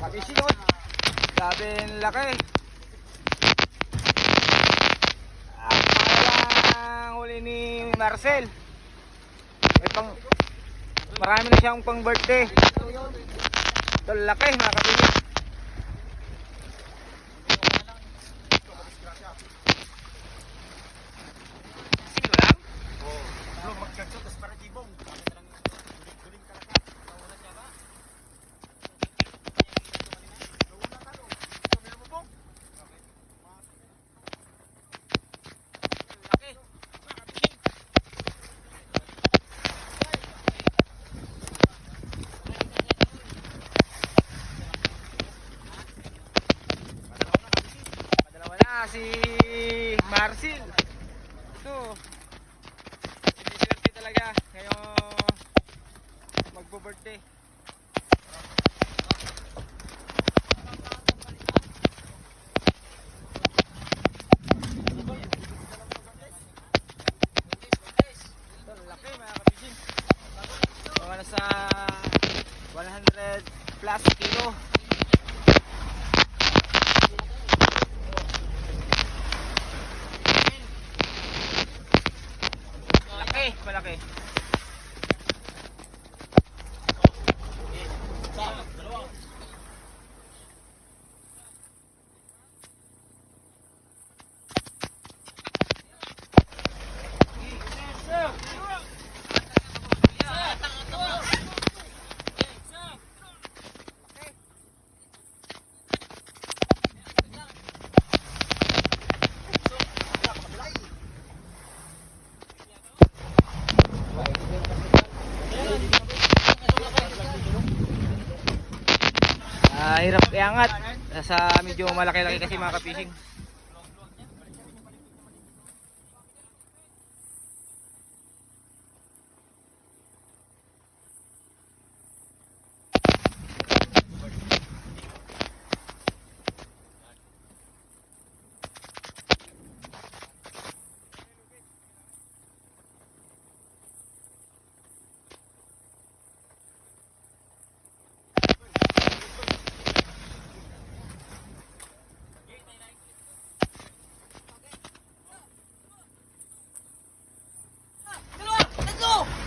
oh. Grabe ang laki. Ang huli ni Marcel. May pang marami na siyang pang birthday. Ito laki mga. Si Marcel. Ito. Hindi swerte talaga ngayong magbo-birthday. Nasa 100 plus kilo. Ah, hirap iangat. Sa medyo malaki-laki kasi mga ka-fishing.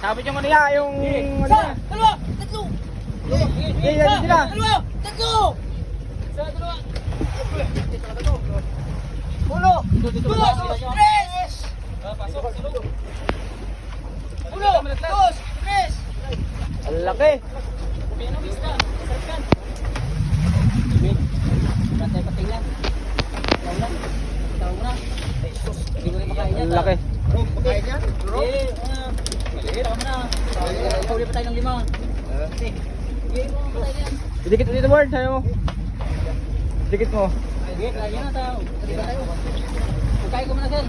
Sabit yung ano niya, yung ano niya. Dalawa! Tatlo! Eh, yan sila. Dalawa! Tatlo! Isa, dalawa! Pulo! Dos! Tres! Uno! Dos! Tres! Ang laki. Ang laki. Uli pa tayo ng lima. Dikit dito, Ward. Sayo mo. Dikit mo. Sige, kaya na tayo. Ba tayo? Pagkain ko muna, sir.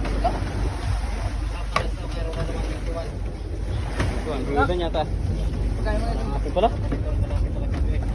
Ang ganda niya ta. Pagkain mo na. Ito pala.